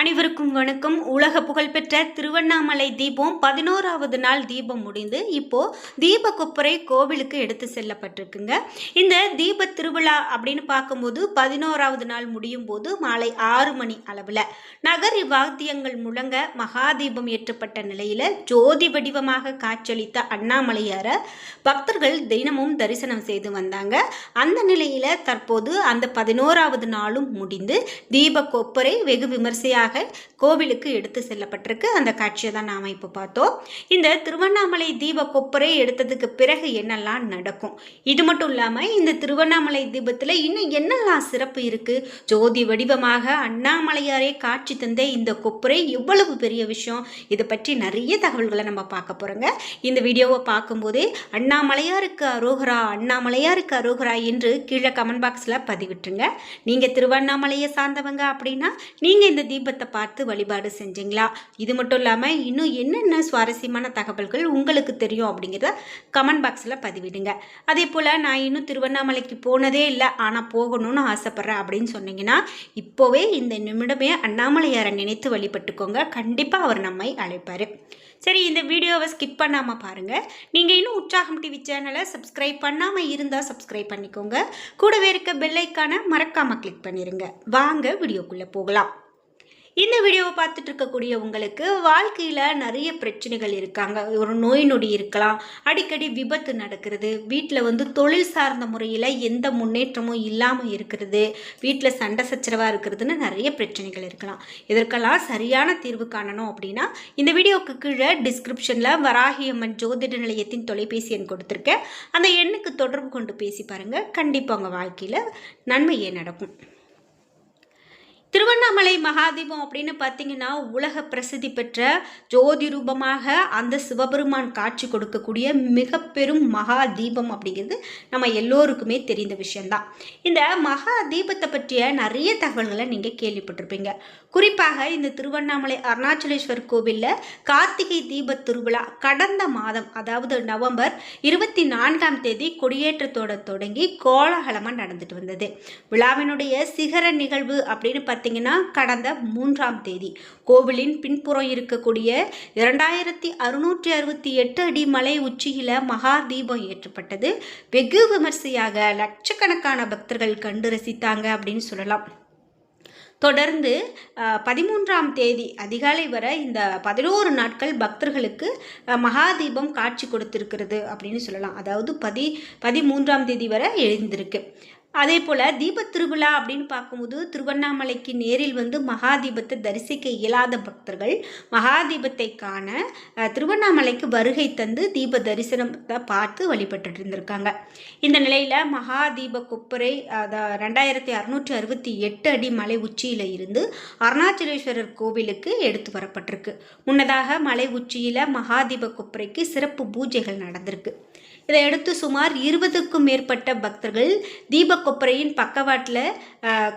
அனைவருக்கும் வணக்கம். உலக புகழ்பெற்ற திருவண்ணாமலை தீபம் பதினோராவது நாள் தீபம் முடிந்து இப்போ தீப கொப்பரை கோவிலுக்கு எடுத்து செல்லப்பட்டிருக்குங்க. இந்த தீப திருவிழா அப்படின்னு பார்க்கும்போது பதினோராவது நாள் முடியும் போது மாலை ஆறு மணி அளவில் நகரி வாத்தியங்கள் முழங்க மகாதீபம் ஏற்றப்பட்ட நிலையில் ஜோதி வடிவமாக காட்சியளித்த அண்ணாமலையாரை பக்தர்கள் தினமும் தரிசனம் செய்து வந்தாங்க. அந்த நிலையில் தற்போது அந்த பதினோராவது நாளும் முடிந்து தீப கொப்பரை வெகு விமர்சையாக கோவிலுக்கு எடுத்து செல்லப்பட்டிருக்கு. அந்த காட்சியை தான் நாம் இப்போ பார்த்தோம். இந்த திருவண்ணாமலை தீப கொப்பரை எடுத்ததுக்கு பிறகு என்னெல்லாம் நடக்கும்? இது மட்டும் இல்லாமல் இந்த திருவண்ணாமலை தீபத்தில் இன்னும் என்னெல்லாம் சிறப்பு இருக்குது ஜோதி வடிவமாக அண்ணாமலையாரே காட்சி தந்த இந்த கொப்பரை எவ்வளவு பெரிய விஷயம்? இதை பற்றி நிறைய தகவல்களை நம்ம பார்க்க போகிறோங்க இந்த வீடியோவை பார்க்கும்போதே அண்ணாமலையாருக்கு அரோகரா அண்ணாமலையாருக்கு அரோகரா என்று கீழே கமெண்ட் பாக்ஸில் பதிவிட்டுருங்க. நீங்கள் திருவண்ணாமலையை சார்ந்தவங்க அப்படின்னா நீங்கள் இந்த தீபத்தை பார்த்து வழிபாடு செஞ்சீங்களா? இது மட்டும் இல்லாமல் இன்னும் என்னென்ன சுவாரஸ்யமான தகவல்கள் உங்களுக்கு தெரியும் அப்படிங்கிறத கமெண்ட் பாக்ஸில் பதிவிடுங்க. அதே போல் நான் இன்னும் திருவண்ணாமலைக்கு போனதே இல்லை ஆனால் போகணும்னு ஆசைப்பட்றேன் அப்படின்னு சொன்னீங்கன்னா இப்போவே இந்த நிமிடமே அண்ணாமலையாரை நினைத்து வழிபட்டுக்கோங்க. கண்டிப்பாக அவர் நம்மை அழைப்பார். சரி இந்த வீடியோவை ஸ்கிப் பண்ணாமல் பாருங்கள் நீங்கள் இன்னும் உற்சாகம் டிவி சேனலை சப்ஸ்கிரைப் பண்ணாமல் இருந்தால் சப்ஸ்கிரைப் பண்ணிக்கோங்க. கூடவே இருக்க பெல்லைக்கான மறக்காமல் கிளிக் பண்ணிடுங்க வாங்க வீடியோக்குள்ளே போகலாம். இந்த வீடியோவை பார்த்துட்டு இருக்கக்கூடிய உங்களுக்கு வாழ்க்கையில் நிறைய பிரச்சனைகள் இருக்காங்க. ஒரு நோய் நொடி இருக்கலாம் அடிக்கடி விபத்து நடக்கிறது வீட்டில் வந்து தொழில் சார்ந்த முறையில் எந்த முன்னேற்றமும் இல்லாமல் இருக்கிறது வீட்டில் சண்டை சச்சரவாக இருக்கிறதுன்னு நிறைய பிரச்சனைகள் இருக்கலாம். இதற்கெல்லாம் சரியான தீர்வு காணணும் அப்படின்னா இந்த வீடியோவுக்கு கீழே டிஸ்கிரிப்ஷனில் வராகியம்மன் ஜோதிட நிலையத்தின் தொலைபேசி எண் கொடுத்துருக்கேன். அந்த எண்ணுக்கு தொடர்பு கொண்டு பேசி பாருங்கள் கண்டிப்பாக உங்கள் வாழ்க்கையில் நன்மையே நடக்கும். திருவண்ணாமலை மகாதீபம் அப்படின்னு பார்த்தீங்கன்னா உலக பிரசித்தி பெற்ற ஜோதி ரூபமாக அந்த சிவபெருமான் காட்சி கொடுக்கக்கூடிய மிக பெரும் மகா தீபம் அப்படிங்கிறது நம்ம எல்லோருக்குமே தெரிந்த விஷயம்தான். இந்த மகா தீபத்தை பற்றிய நிறைய தகவல்களை நீங்கள் கேள்விப்பட்டிருப்பீங்க. குறிப்பாக இந்த திருவண்ணாமலை அருணாச்சலேஸ்வர் கோவிலில் கார்த்திகை தீப திருவிழா கடந்த மாதம் அதாவது நவம்பர் இருபத்தி நான்காம் தேதி கொடியேற்றத்தோட தொடங்கி கோலாகலமாக நடந்துட்டு வந்தது. விழாவினுடைய சிகர நிகழ்வு அப்படின்னு பார்த்தீங்கன்னா கடந்த மூன்றாம் தேதி. கோவிலின் பின்புறம் இருக்கக்கூடிய இரண்டாயிரத்தி அறுநூற்றி அறுபத்தி எட்டு அடி மலை உச்சியில் மகா தீபம் ஏற்றப்பட்டது. வெகு விமர்சையாக லட்சக்கணக்கான பக்தர்கள் கண்டு ரசித்தாங்க அப்படின்னு சொல்லலாம். தொடர்ந்து பதிமூன்றாம் தேதி அதிகாலை வரை இந்த பதினோரு நாட்கள் பக்தர்களுக்கு மகாதீபம் காட்சி கொடுத்திருக்கிறது அப்படின்னு சொல்லலாம். அதாவது பதி பதிமூன்றாம் தேதி வரை எழுந்திருக்கு. அதே போல் தீபத் திருவிழா அப்படின்னு பார்க்கும்போது திருவண்ணாமலைக்கு நேரில் வந்து மகாதீபத்தை தரிசிக்க இயலாத பக்தர்கள் மகாதீபத்தை காண திருவண்ணாமலைக்கு வருகை தந்து தீப தரிசனத்தை பார்த்து வழிபட்டுட்டு இருந்திருக்காங்க. இந்த நிலையில் மகாதீப கொப்பரை அத ரெண்டாயிரத்தி அறுநூற்றி அறுபத்தி எட்டு அடி மலை உச்சியில் இருந்து அருணாச்சலேஸ்வரர் கோவிலுக்கு எடுத்து வரப்பட்டிருக்கு. முன்னதாக மலை உச்சியில் மகாதீப கொப்பரைக்கு சிறப்பு பூஜைகள் நடந்திருக்கு. இதையடுத்து சுமார் இருபதுக்கும் மேற்பட்ட பக்தர்கள் தீபக்கொப்பரையின் பக்கவாட்டில்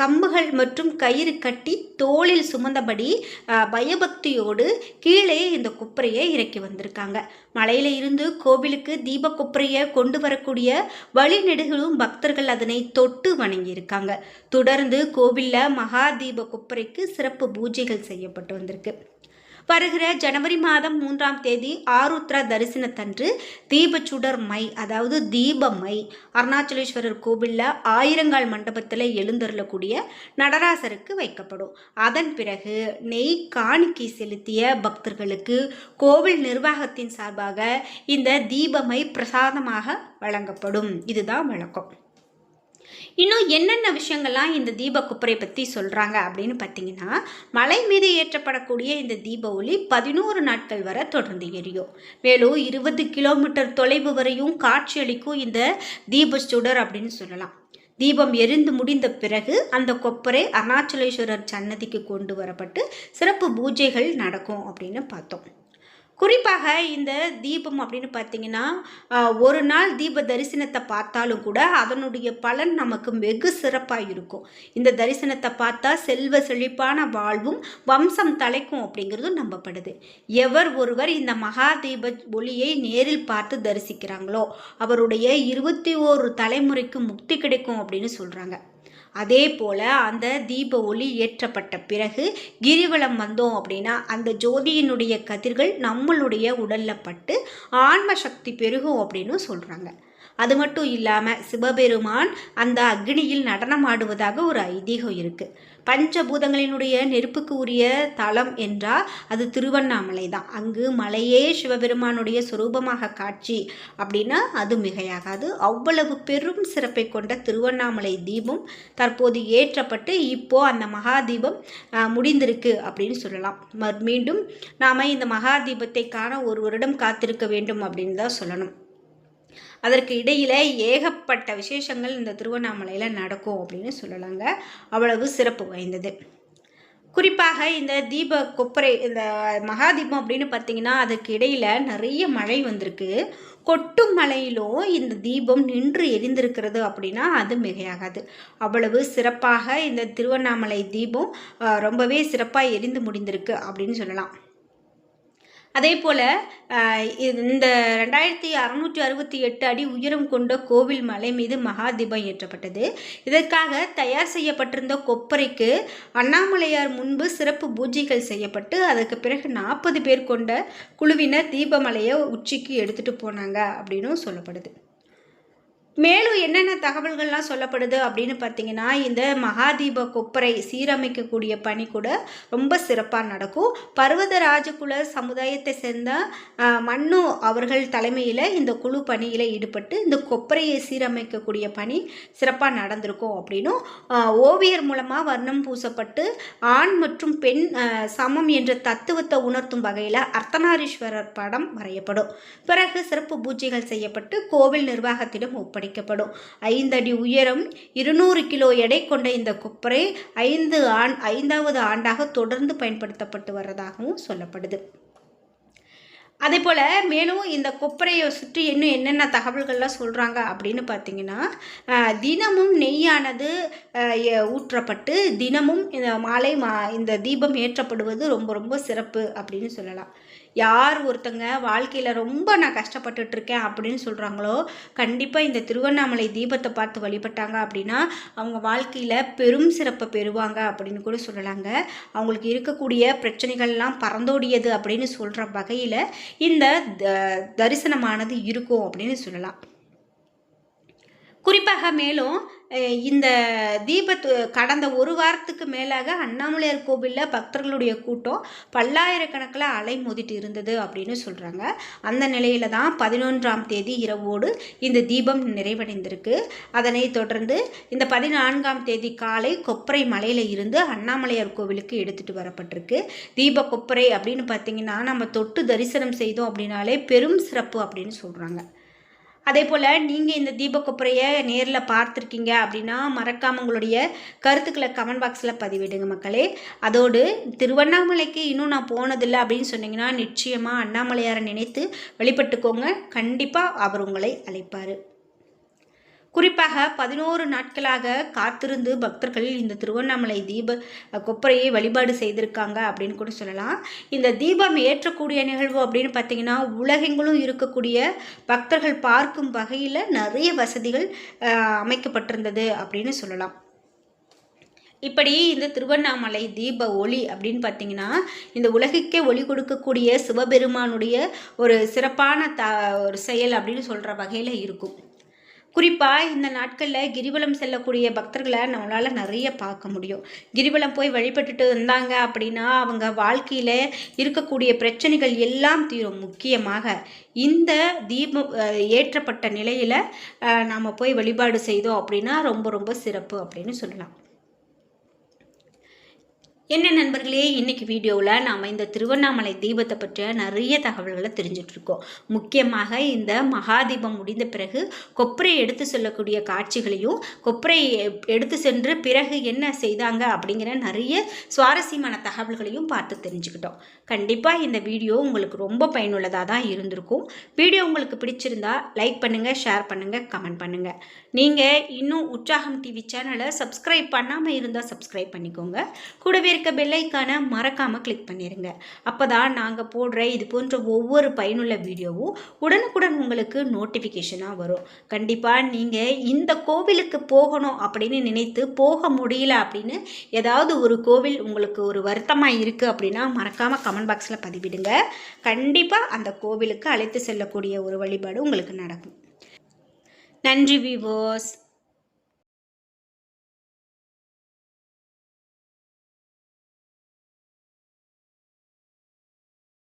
கம்புகள் மற்றும் கயிறு கட்டி தோளில் சுமந்தபடி பயபக்தியோடு கீழே இந்த கொப்பரையை இறக்கி வந்திருக்காங்க. மலையில இருந்து கோவிலுக்கு தீபக்கொப்பரையை கொண்டு வரக்கூடிய வழிநெடுகளும் பக்தர்கள் அதனை தொட்டு வணங்கியிருக்காங்க. தொடர்ந்து கோவிலில் மகா தீப கொப்பரைக்கு சிறப்பு பூஜைகள் செய்யப்பட்டு வந்திருக்கு. வருகிற ஜனவரி மாதம் மூன்றாம் தேதி ஆருத்ரா தரிசனத்தன்று தீபச்சுடர் மை அதாவது தீபமை அருணாச்சலேஸ்வரர் கோவிலில் ஆயிரங்கால் மண்டபத்தில் எழுந்தருளக்கூடிய நடராசருக்கு வைக்கப்படும். அதன் பிறகு நெய் காணிக்கை செலுத்திய பக்தர்களுக்கு கோவில் நிர்வாகத்தின் சார்பாக இந்த தீபமை பிரசாதமாக வழங்கப்படும். இதுதான் வழக்கம். இன்னும் என்னென்ன விஷயங்கள்லாம் இந்த தீப குப்பரை பற்றி சொல்கிறாங்க அப்படின்னு பார்த்தீங்கன்னா மலை மீது ஏற்றப்படக்கூடிய இந்த தீப ஒளி பதினோரு நாட்கள் வரை தொடர்ந்து எரியும். மேலும் இருபது கிலோமீட்டர் தொலைவு வரையும் காட்சியளிக்கும் இந்த தீப சுடர் அப்படின்னு சொல்லலாம். தீபம் எரிந்து முடிந்த பிறகு அந்த கொப்பரை அருணாச்சலேஸ்வரர் சன்னதிக்கு கொண்டு வரப்பட்டு சிறப்பு பூஜைகள் நடக்கும் அப்படின்னு பார்த்தோம். குறிப்பாக இந்த தீபம் அப்படின்னு பார்த்தீங்கன்னா ஒரு நாள் தீப தரிசனத்தை பார்த்தாலும் கூட அதனுடைய பலன் நமக்கு வெகு சிறப்பாக இருக்கும். இந்த தரிசனத்தை பார்த்தா செல்வ செழிப்பான வாழ்வும் வம்சம் தலைக்கும் அப்படிங்கிறது நம்பப்படுது. எவர் ஒருவர் இந்த மகா தீப ஒளியை நேரில் பார்த்து தரிசிக்கிறாங்களோ அவருடைய இருபத்தி ஓரு தலைமுறைக்கு முக்தி கிடைக்கும் அப்படின்னு சொல்கிறாங்க அதே போல் அந்த தீப ஒளி ஏற்றப்பட்ட பிறகு கிரிவலம் வந்தோம் அப்படின்னா அந்த ஜோதியினுடைய கதிர்கள் நம்மளுடைய உடலில் பட்டு ஆன்ம சக்தி பெருகும் அப்படின்னு சொல்கிறாங்க அது மட்டும் இல்லாமல் சிவபெருமான் அந்த அக்னியில் நடனமாடுவதாக ஒரு ஐதீகம் இருக்குது பஞ்சபூதங்களினுடைய நெருப்புக்கு உரிய தலம் என்றால் அது திருவண்ணாமலை தான். அங்கு மலையே சிவபெருமானுடைய சுரூபமாக காட்சி அப்படின்னா அது மிகையாகாது. அவ்வளவு பெரும் சிறப்பை கொண்ட திருவண்ணாமலை தீபம் தற்போது ஏற்றப்பட்டு இப்போ அந்த மகா தீபம் முடிந்திருக்கு அப்படின்னு சொல்லலாம். மீண்டும் நாம் இந்த மகா தீபத்தை காண ஒரு வருடம் காத்திருக்க வேண்டும் அப்படின்னு தான் சொல்லணும். அதற்கு இடையில் ஏகப்பட்ட விசேஷங்கள் இந்த திருவண்ணாமலையில் நடக்கும் அப்படின்னு சொல்லலாங்க. அவ்வளவு சிறப்பு வாய்ந்தது. குறிப்பாக இந்த தீப கொப்பரை இந்த மகா தீபம் அப்படின்னு பார்த்தீங்கன்னா அதுக்கு இடையில் நிறைய மழை வந்திருக்கு. கொட்டும் மலையிலும் இந்த தீபம் நின்று எரிந்திருக்கிறது அப்படின்னா அது மிகையாகாது. அவ்வளவு சிறப்பாக இந்த திருவண்ணாமலை தீபம் ரொம்பவே சிறப்பாக எரிந்து முடிந்திருக்கு அப்படின்னு சொல்லலாம். அதே போல் இந்த ரெண்டாயிரத்தி அறுநூற்றி அறுபத்தி எட்டு அடி உயரம் கொண்ட கோவில் மலை மீது மகாதீபம் ஏற்றப்பட்டது. இதற்காக தயார் செய்யப்பட்டிருந்த கொப்பரைக்கு அண்ணாமலையார் முன்பு சிறப்பு பூஜைகள் செய்யப்பட்டு அதற்கு பிறகு நாற்பது பேர் கொண்ட குழுவினர் தீபமலையை உச்சிக்கு எடுத்துகிட்டு போனாங்க அப்படின்னும் சொல்லப்படுது. மேலும் என்னென்ன தகவல்கள்லாம் சொல்லப்படுது அப்படின்னு பார்த்தீங்கன்னா இந்த மகாதீப கொப்பரை சீரமைக்கக்கூடிய பணி கூட ரொம்ப சிறப்பாக நடக்கும். பர்வதராஜகுல சமுதாயத்தை சேர்ந்த ஆஹ், மன்னு அவர்கள் தலைமையில் இந்த குழு பணியில் ஈடுபட்டு இந்த கொப்பரையை சீரமைக்கக்கூடிய பணி சிறப்பாக நடந்திருக்கும் அப்படின்னும் ஓவியர் மூலமாக வர்ணம் பூசப்பட்டு ஆண் மற்றும் பெண் சமம் என்ற தத்துவத்தை உணர்த்தும் வகையில் அர்த்தநாரீஸ்வரர் படம் வரையப்படும். பிறகு சிறப்பு பூஜைகள் செய்யப்பட்டு கோவில் நிர்வாகத்திடம் ஒப்படைக்கப்படும் ஐந்தடி உயரம் இருநூறு கிலோ எடை கொண்ட இந்த கொப்பரை ஐந்து ஆண் ஐந்தாவது ஆண்டாக தொடர்ந்து பயன்படுத்தப்பட்டு வர்றதாகவும் சொல்லப்படுது. அதே போல் மேலும் இந்த கொப்பரையை சுற்றி இன்னும் என்னென்ன தகவல்கள்லாம் சொல்கிறாங்க அப்படின்னு பார்த்தீங்கன்னா தினமும் நெய்யானது ஊற்றப்பட்டு தினமும் இந்த மாலை மா இந்த தீபம் ஏற்றப்படுவது ரொம்ப ரொம்ப சிறப்பு அப்படின்னு சொல்லலாம். யார் ஒருத்தங்க வாழ்க்கையில் ரொம்ப நான் கஷ்டப்பட்டுட்டு இருக்கேன் அப்படின்னு சொல்கிறாங்களோ கண்டிப்பாக இந்த திருவண்ணாமலை தீபத்தை பார்த்து வழிபட்டாங்க அப்படின்னா அவங்க வாழ்க்கையில் பெரும் சிறப்பை பெறுவாங்க அப்படின்னு கூட சொல்லலாங்க. அவங்களுக்கு இருக்கக்கூடிய பிரச்சனைகள்லாம் பறந்தோடியது அப்படின்னு சொல்கிற வகையில் இந்த த- தரிசனமானது இருக்கும் அப்படின்னு சொல்லலாம். குறிப்பாக மேலும் இந்த தீபத்து கடந்த ஒரு வாரத்துக்கு மேலாக அண்ணாமலையார் கோவிலில் பக்தர்களுடைய கூட்டம் பல்லாயிரக்கணக்கில் அலை மோதிட்டு இருந்தது அப்படின்னு சொல்கிறாங்க அந்த நிலையில தான் பதினொன்றாம் தேதி இரவோடு இந்த தீபம் நிறைவடைந்திருக்கு. அதனை தொடர்ந்து இந்த பதினான்காம் தேதி காலை கொப்பரை மலையில் இருந்து அண்ணாமலையார் கோவிலுக்கு எடுத்துகிட்டு வரப்பட்டிருக்கு. தீப கொப்பரை அப்படின்னு பார்த்தீங்கன்னா நம்ம தொட்டு தரிசனம் செய்தோம் அப்படின்னாலே பெரும் சிறப்பு அப்படின்னு சொல்கிறாங்க அதே போல் நீங்கள் இந்த தீப நேரில் பார்த்துருக்கீங்க அப்படின்னா மறக்காமல் உங்களுடைய கருத்துக்களை கமெண்ட் பாக்ஸில் பதிவிடுங்க மக்களே. அதோடு திருவண்ணாமலைக்கு இன்னும் நான் போனதில்லை அப்படின்னு சொன்னீங்கன்னா நிச்சயமாக அண்ணாமலையாரை நினைத்து வெளிப்பட்டுக்கோங்க. கண்டிப்பாக அவர் உங்களை அழைப்பார். குறிப்பாக பதினோரு நாட்களாக காத்திருந்து பக்தர்கள் இந்த திருவண்ணாமலை தீப கொப்பரையை வழிபாடு செய்திருக்காங்க அப்படின்னு கூட சொல்லலாம். இந்த தீபம் ஏற்றக்கூடிய நிகழ்வு அப்படின்னு பார்த்தீங்கன்னா உலகெங்கிலும் இருக்கக்கூடிய பக்தர்கள் பார்க்கும் வகையில் நிறைய வசதிகள் அமைக்கப்பட்டிருந்தது அப்படின்னு சொல்லலாம். இப்படி இந்த திருவண்ணாமலை தீப ஒளி அப்படின்னு பார்த்தீங்கன்னா இந்த உலகுக்கே ஒளி கொடுக்கக்கூடிய சிவபெருமானுடைய ஒரு சிறப்பான த ஒரு செயல் அப்படின்னு சொல்கிற வகையில் இருக்கும். குறிப்பாக இந்த நாட்களில் கிரிவலம் செல்லக்கூடிய பக்தர்களை நம்மளால் நிறைய பார்க்க முடியும். கிரிவலம் போய் வழிபட்டுட்டு இருந்தாங்க அப்படின்னா அவங்க வாழ்க்கையில் இருக்கக்கூடிய பிரச்சனைகள் எல்லாம் தீரும் முக்கியமாக. இந்த தீபம் ஏற்றப்பட்ட நிலையில் நாம் போய் வழிபாடு செய்தோம் அப்படின்னா ரொம்ப ரொம்ப சிறப்பு அப்படின்னு சொல்லலாம். என்ன நண்பர்களே இன்றைக்கி வீடியோவில் நாம் இந்த திருவண்ணாமலை தீபத்தை பற்றிய நிறைய தகவல்களை தெரிஞ்சிட்ருக்கோம் முக்கியமாக இந்த மகாதீபம் முடிந்த பிறகு கொப்பரை எடுத்து செல்லக்கூடிய காட்சிகளையும் கொப்பரை எடுத்து சென்று பிறகு என்ன செய்தாங்க அப்படிங்கிற நிறைய சுவாரஸ்யமான தகவல்களையும் பார்த்து தெரிஞ்சுக்கிட்டோம். கண்டிப்பாக இந்த வீடியோ உங்களுக்கு ரொம்ப பயனுள்ளதாக தான் இருந்திருக்கும். வீடியோ உங்களுக்கு பிடிச்சிருந்தா லைக் பண்ணுங்கள் ஷேர் பண்ணுங்கள் கமெண்ட் பண்ணுங்கள் நீங்கள் இன்னும் உற்சாகம் டிவி சேனலை சப்ஸ்கிரைப் பண்ணாமல் இருந்தால் சப்ஸ்கிரைப் பண்ணிக்கோங்க. கூடவே இருக்க பெல்லைக்கான மறக்காமல் கிளிக் பண்ணிடுங்க அப்போ தான் நாங்கள் போடுற இது போன்ற ஒவ்வொரு பயனுள்ள வீடியோவும் உடனுக்குடன் உங்களுக்கு நோட்டிஃபிகேஷனாக வரும். கண்டிப்பாக நீங்கள் இந்த கோவிலுக்கு போகணும் அப்படின்னு நினைத்து போக முடியல அப்படின்னு ஏதாவது ஒரு கோவில் உங்களுக்கு ஒரு வருத்தமாக இருக்குது அப்படின்னா மறக்காமல் கமெண்ட் பாக்ஸில் பதிவிடுங்க. கண்டிப்பாக அந்த கோவிலுக்கு அழைத்து செல்லக்கூடிய ஒரு வழிபாடு உங்களுக்கு நடக்கும். நன்றி விவோஸ்